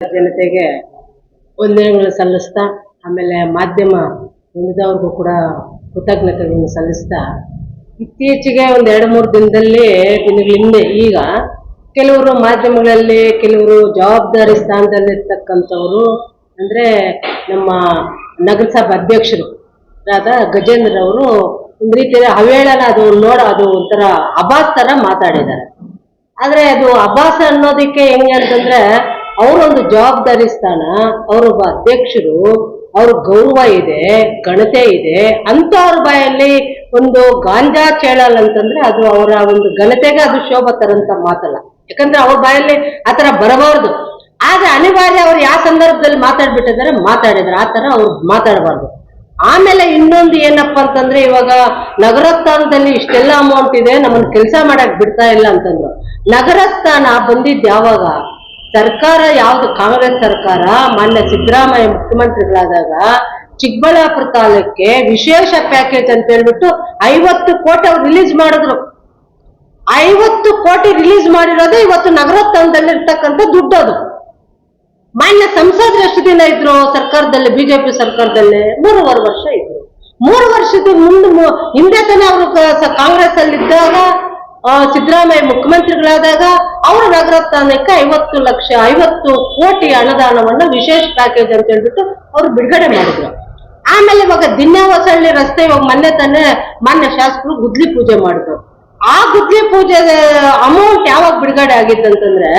ಜನತೆಗೆ ವಂದನೆಗಳು ಸಲ್ಲಿಸ್ತಾ, ಆಮೇಲೆ ಮಾಧ್ಯಮ ಹೊಂದಿದವ್ರಿಗೂ ಕೂಡ ಕೃತಜ್ಞತೆಗಳನ್ನು ಸಲ್ಲಿಸ್ತಾ, ಇತ್ತೀಚೆಗೆ ಒಂದು ಎರಡು ಮೂರು ದಿನದಲ್ಲಿ, ದಿನಗಳ ಹಿಂದೆ ಈಗ ಕೆಲವರು ಮಾಧ್ಯಮಗಳಲ್ಲಿ, ಕೆಲವರು ಜವಾಬ್ದಾರಿ ಸ್ಥಾನದಲ್ಲಿರ್ತಕ್ಕಂಥವರು, ಅಂದರೆ ನಮ್ಮ ನಗರಸಭಾ ಅಧ್ಯಕ್ಷರು ಆದ ಗಜೇಂದ್ರ ಅವರು ಒಂದು ರೀತಿಯ ಹವೇಳನ ಅದು ನೋಡ, ಅದು ಒಂಥರ ಅಬಾಸ್ ಥರ ಮಾತಾಡಿದ್ದಾರೆ. ಆದರೆ ಅದು ಅಭಾಸ ಅನ್ನೋದಕ್ಕೆ ಹೆಂಗೆ ಅಂತಂದ್ರೆ ಅವರೊಂದು ಜವಾಬ್ದಾರಿ ಸ್ಥಾನ ಅವರೊಬ್ಬ ಅಧ್ಯಕ್ಷರು, ಅವ್ರ ಗೌರವ ಇದೆ ಘನತೆ ಇದೆ ಅಂತವ್ರ ಬಾಯಲ್ಲಿ ಒಂದು ಗಾಂಜಾ ಚೇಳಲ್ ಅಂತಂದ್ರೆ ಅದು ಅವರ ಒಂದು ಘನತೆಗೆ ಅದು ಶೋಭ ತರಂತ ಮಾತಲ್ಲ. ಯಾಕಂದ್ರೆ ಅವ್ರ ಬಾಯಲ್ಲಿ ಆತರ ಬರಬಾರ್ದು. ಆದ್ರೆ ಅನಿವಾರ್ಯ ಅವ್ರು ಯಾವ ಸಂದರ್ಭದಲ್ಲಿ ಮಾತಾಡ್ಬಿಟ್ಟಿದ್ದಾರೆ, ಮಾತಾಡಿದ್ರೆ ಆತರ ತರ ಅವ್ರು ಮಾತಾಡಬಾರ್ದು. ಆಮೇಲೆ ಇನ್ನೊಂದು ಏನಪ್ಪ ಅಂತಂದ್ರೆ ಇವಾಗ ನಗರಸ್ಥಾನದಲ್ಲಿ ಇಷ್ಟೆಲ್ಲ ಅಮೌಂಟ್ ಇದೆ, ನಮ್ಮನ್ನ ಕೆಲಸ ಮಾಡಕ್ ಬಿಡ್ತಾ ಇಲ್ಲ ಅಂತಂದ್ರು. ನಗರಸ್ಥಾನ ಬಂದಿದ್ ಯಾವಾಗ? ಸರ್ಕಾರ ಯಾವ್ದು, ಕಾಂಗ್ರೆಸ್ ಸರ್ಕಾರ, ಮಾನ್ಯ ಸಿದ್ದರಾಮಯ್ಯ ಮುಖ್ಯಮಂತ್ರಿಗಳಾದಾಗ ಚಿಕ್ಕಬಳ್ಳಾಪುರ ತಾಲೂಕಿಗೆ ವಿಶೇಷ ಪ್ಯಾಕೇಜ್ ಅಂತ ಹೇಳ್ಬಿಟ್ಟು ಐವತ್ತು ಕೋಟಿ ಅವ್ರು ರಿಲೀಸ್ ಮಾಡಿದ್ರು. ಐವತ್ತು ಕೋಟಿ ರಿಲೀಸ್ ಮಾಡಿರೋದು ಇವತ್ತು ನಗರೋತ್ಥಾನದಲ್ಲಿ ಇರ್ತಕ್ಕಂಥ ದುಡ್ಡು ಅದು. ಮಾನ್ಯ ಸಂಸದರು ಎಷ್ಟು ದಿನ ಇದ್ರು ಸರ್ಕಾರದಲ್ಲಿ, ಬಿಜೆಪಿ ಸರ್ಕಾರದಲ್ಲಿ? ಮೂರುವರೆ ವರ್ಷ ಇದ್ರು. ಮೂರು ವರ್ಷದ ಮುಂದೆ ಹಿಂದೆ ತಾನೇ ಅವರು ಕಾಂಗ್ರೆಸ್ ಅಲ್ಲಿ ಇದ್ದಾಗ ಸಿದ್ದರಾಮಯ್ಯ ಮುಖ್ಯಮಂತ್ರಿಗಳಾದಾಗ ಅವರು ನಗರೋತ್ಥಾನಕ್ಕೆ ಐವತ್ತು ಲಕ್ಷ, ಐವತ್ತು ಕೋಟಿ ಅನುದಾನವನ್ನ ವಿಶೇಷ ಪ್ಯಾಕೇಜ್ ಅಂತ ಹೇಳ್ಬಿಟ್ಟು ಅವರು ಬಿಡುಗಡೆ ಮಾಡಿದ್ರು. ಆಮೇಲೆ ಇವಾಗ ದಿನ್ಯಾವಸಳ್ಳಿ ರಸ್ತೆ ಇವಾಗ ಮೊನ್ನೆ ತಾನೇ ಮಾನ್ಯ ಶಾಸಕರು ಗುದ್ಲಿ ಪೂಜೆ ಮಾಡಿದ್ರು. ಆ ಗುದ್ಲಿ ಪೂಜೆ ಅಮೌಂಟ್ ಯಾವಾಗ ಬಿಡುಗಡೆ ಆಗಿತ್ತಂತಂದ್ರೆ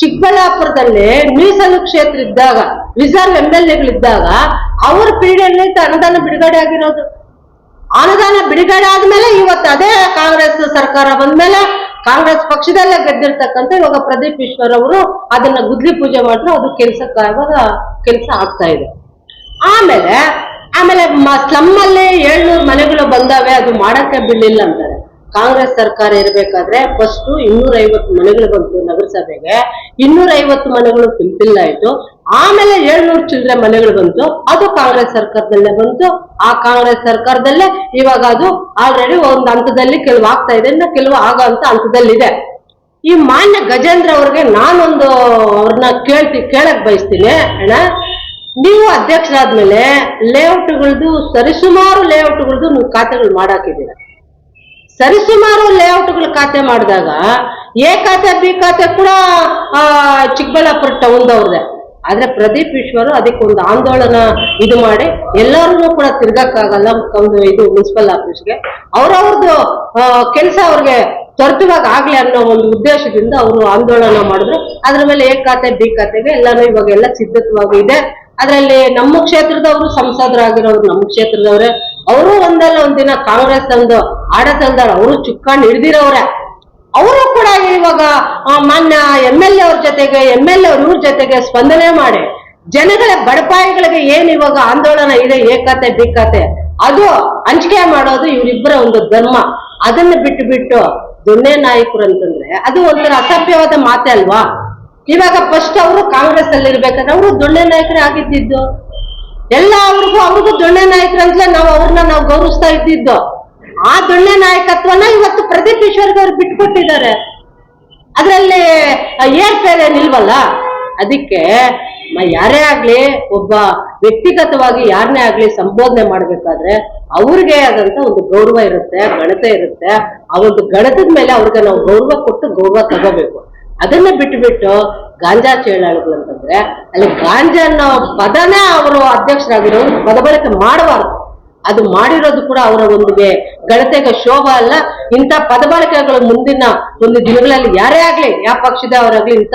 ಚಿಕ್ಕಬಳ್ಳಾಪುರದಲ್ಲಿ ಮೀಸಲು ಕ್ಷೇತ್ರ ಇದ್ದಾಗ, ರಿಸರ್ವ್ ಎಂ ಎಲ್ ಎಗಳಿದ್ದಾಗ ಅವ್ರ ಪೀರಿಯಡ್ ಅನುದಾನ ಬಿಡುಗಡೆ ಆಗಿರೋದು. ಅನುದಾನ ಬಿಡುಗಡೆ ಆದ್ಮೇಲೆ ಇವತ್ತು ಅದೇ ಕಾಂಗ್ರೆಸ್ ಸರ್ಕಾರ ಬಂದ್ಮೇಲೆ ಕಾಂಗ್ರೆಸ್ ಪಕ್ಷದಲ್ಲೇ ಗೆದ್ದಿರ್ತಕ್ಕಂಥ ಇವಾಗ ಪ್ರದೀಪ್ ಈಶ್ವರ್ ಅವರು ಅದನ್ನ ಗುದ್ಲಿ ಪೂಜೆ ಮಾಡಿದ್ರು ಅದು ಕೆಲಸ ಇವಾಗ ಕೆಲಸ ಆಗ್ತಾ ಇದೆ. ಆಮೇಲೆ ಆಮೇಲೆ ಸ್ಲಮ್ ಅಲ್ಲಿ ಏಳ್ನೂರು ಮನೆಗಳು ಬಂದಾವೆ, ಅದು ಮಾಡಕ್ಕೆ ಬಿಡ್ಲಿಲ್ಲ ಅಂತಾರೆ. ಕಾಂಗ್ರೆಸ್ ಸರ್ಕಾರ ಇರಬೇಕಾದ್ರೆ ಫಸ್ಟ್ ಇನ್ನೂರ ಐವತ್ತು ಮನೆಗಳು ಬಂತು ನಗರಸಭೆಗೆ ಇನ್ನೂರ ಐವತ್ತು ಮನೆಗಳು ಫಿಲ್ಫಿಲ್ ಆಯ್ತು. ಆಮೇಲೆ ಏಳ್ನೂರು ಚಿಲ್ಲರೆ ಮನೆಗಳು ಬಂತು. ಅದು ಕಾಂಗ್ರೆಸ್ ಸರ್ಕಾರದಲ್ಲೇ ಬಂತು. ಆ ಕಾಂಗ್ರೆಸ್ ಸರ್ಕಾರದಲ್ಲೇ ಇವಾಗ ಅದು ಆಲ್ರೆಡಿ ಒಂದು ಹಂತದಲ್ಲಿ ಕೆಲವು ಆಗ್ತಾ ಇದೆ. ಇನ್ನು ಕೆಲವು ಆಗೋ ಅಂತ ಹಂತದಲ್ಲಿದೆ. ಈ ಮಾನ್ಯ ಗಜೇಂದ್ರ ಅವ್ರಿಗೆ ನಾನೊಂದು ಅವ್ರನ್ನ ಕೇಳ್ತಿ, ಕೇಳಕ್ ಬಯಸ್ತೀನಿ. ಅಣ್ಣ, ನೀವು ಅಧ್ಯಕ್ಷರಾದ್ಮೇಲೆ ಲೇಔಟ್ಗಳದ್ದು ಸರಿಸುಮಾರು ಲೇಔಟ್ಗಳದ್ದು ನೀವು ಖಾತೆಗಳು ಮಾಡಾಕಿದ್ದೀರ. ಸರಿಸುಮಾರು ಲೇಔಟ್ಗಳ ಖಾತೆ ಮಾಡಿದಾಗ, ಎ ಖಾತೆ, ಬಿ ಖಾತೆ ಕೂಡ ಚಿಕ್ಕಬಳ್ಳಾಪುರ ಟೌನ್ದವ್ರದೆ ಆದ್ರೆ ಪ್ರದೀಪ್ ವಿಶ್ವರು ಅದಕ್ಕೊಂದು ಆಂದೋಲನ ಇದು ಮಾಡಿ ಎಲ್ಲರೂ ಕೂಡ ತಿರ್ಗಕ್ಕಾಗಲ್ಲ ಒಂದು ಇದು ಮುನ್ಸಿಪಲ್ ಆಫೀಸ್ಗೆ. ಅವ್ರವ್ರದ್ದು ಕೆಲಸ ಅವ್ರಿಗೆ ತ್ವರಿತವಾಗಿ ಆಗ್ಲಿ ಅನ್ನೋ ಒಂದು ಉದ್ದೇಶದಿಂದ ಅವರು ಆಂದೋಲನ ಮಾಡಿದ್ರು. ಅದ್ರ ಮೇಲೆ ಎ ಖಾತೆ, ಬಿ ಖಾತೆಗೆ ಎಲ್ಲಾನು ಇವಾಗ ಎಲ್ಲ ಸಿದ್ಧತ್ವಾಗಿ ಇದೆ. ಅದರಲ್ಲಿ ನಮ್ಮ ಕ್ಷೇತ್ರದವರು ಸಂಸದರಾಗಿರೋರು, ನಮ್ಮ ಕ್ಷೇತ್ರದವ್ರೆ. ಅವರು ಒಂದಲ್ಲ ಒಂದಿನ ಕಾಂಗ್ರೆಸ್ ಒಂದು ಆಡತಲ್ದಾರ ಅವರು ಚುಕ್ಕಾಣ್ ಹಿಡ್ದಿರೋರೆ. ಅವರು ಕೂಡ ಇವಾಗ ಮಾನ್ಯ ಎಂ ಎಲ್ ಎ ಅವ್ರ ಜೊತೆಗೆ ಎಂ ಎಲ್ ಎ ಅವ್ರ ಜೊತೆಗೆ ಸ್ಪಂದನೆ ಮಾಡಿ, ಜನಗಳ ಬಡಪಾಯಿಗಳಿಗೆ ಏನ್ ಇವಾಗ ಆಂದೋಲನ ಇದೆ, ಏಕತೆ, ಬಿಕ್ಕತೆ, ಅದು ಹಂಚಿಕೆ ಮಾಡೋದು ಇವರಿಬ್ಬರ ಒಂದು ಧರ್ಮ. ಅದನ್ನ ಬಿಟ್ಟು ಬಿಟ್ಟು ದೊಣ್ಣೆ ನಾಯಕರು ಅಂತಂದ್ರೆ, ಅದು ಒಂಥರ ಅಸಭ್ಯವಾದ ಮಾತೆ ಅಲ್ವಾ? ಇವಾಗ ಫಸ್ಟ್ ಅವರು ಕಾಂಗ್ರೆಸ್ ಅಲ್ಲಿ ಇರ್ಬೇಕಾದ್ರೆ ಅವರು ದೊಣ್ಣೆ ನಾಯಕರೇ ಆಗಿದ್ದಿದ್ದು. ಎಲ್ಲ ಅವ್ರಿಗೂ ಅವ್ರಿಗೂ ದೊಣ್ಣೆ ನಾಯಕರಂತಲೇ ನಾವು ಅವ್ರನ್ನ ನಾವು ಗೌರವಿಸ್ತಾ ಇದ್ದಿದ್ದು. ಆ ದೊಣ್ಣೆ ನಾಯಕತ್ವನ ಇವತ್ತು ಪ್ರದೀಪ್ ಈಶ್ವರ್ಗೆ ಅವ್ರು ಬಿಟ್ಕೊಟ್ಟಿದ್ದಾರೆ. ಅದರಲ್ಲಿ ಏರ್ಪೇರೆ ನಿಲ್ವಲ್ಲ ಅದಕ್ಕೆ ಯಾರೇ ಆಗ್ಲಿ, ಒಬ್ಬ ವ್ಯಕ್ತಿಗತವಾಗಿ ಯಾರನ್ನೇ ಆಗ್ಲಿ ಸಂಬೋಧನೆ ಮಾಡ್ಬೇಕಾದ್ರೆ ಅವ್ರಿಗೆ ಆದಂತ ಒಂದು ಗೌರವ ಇರುತ್ತೆ ಗಣತೆ ಇರುತ್ತೆ. ಆ ಒಂದು ಗಣತದ ಮೇಲೆ ಅವ್ರಿಗೆ ನಾವು ಗೌರವ ಕೊಟ್ಟು ಗೌರವ ತಗೋಬೇಕು. ಅದನ್ನ ಬಿಟ್ಬಿಟ್ಟು ಗಾಂಜಾ ಚೇಳಾಳುಗಳು ಅಂತಂದ್ರೆ, ಅಲ್ಲಿ ಗಾಂಜಾ ಅನ್ನೋ ಪದನೇ ಅವರು ಅಧ್ಯಕ್ಷರಾಗಿರೋರು ಪದಬಳಕೆ ಮಾಡಬಾರ್ದು. ಅದು ಮಾಡಿರೋದು ಕೂಡ ಅವರ ಒಂದು ಘನತೆಗೆ ಶೋಭ ಅಲ್ಲ, ಇಂಥ ಪದಬಳಕೆಗಳು ಮುಂದಿನ ಒಂದು ದಿನಗಳಲ್ಲಿ ಯಾರೇ ಆಗ್ಲಿ, ಯಾವ ಪಕ್ಷದವರಾಗ್ಲಿ ಇಂಥ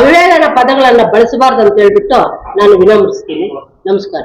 ಅವೇಳನ ಪದಗಳನ್ನ ಬಳಸಬಾರ್ದು ಅಂತ ಹೇಳ್ಬಿಟ್ಟು ನಾನು ವಿನಮ್ರಿಸ್ತೀನಿ ನಮಸ್ಕಾರ.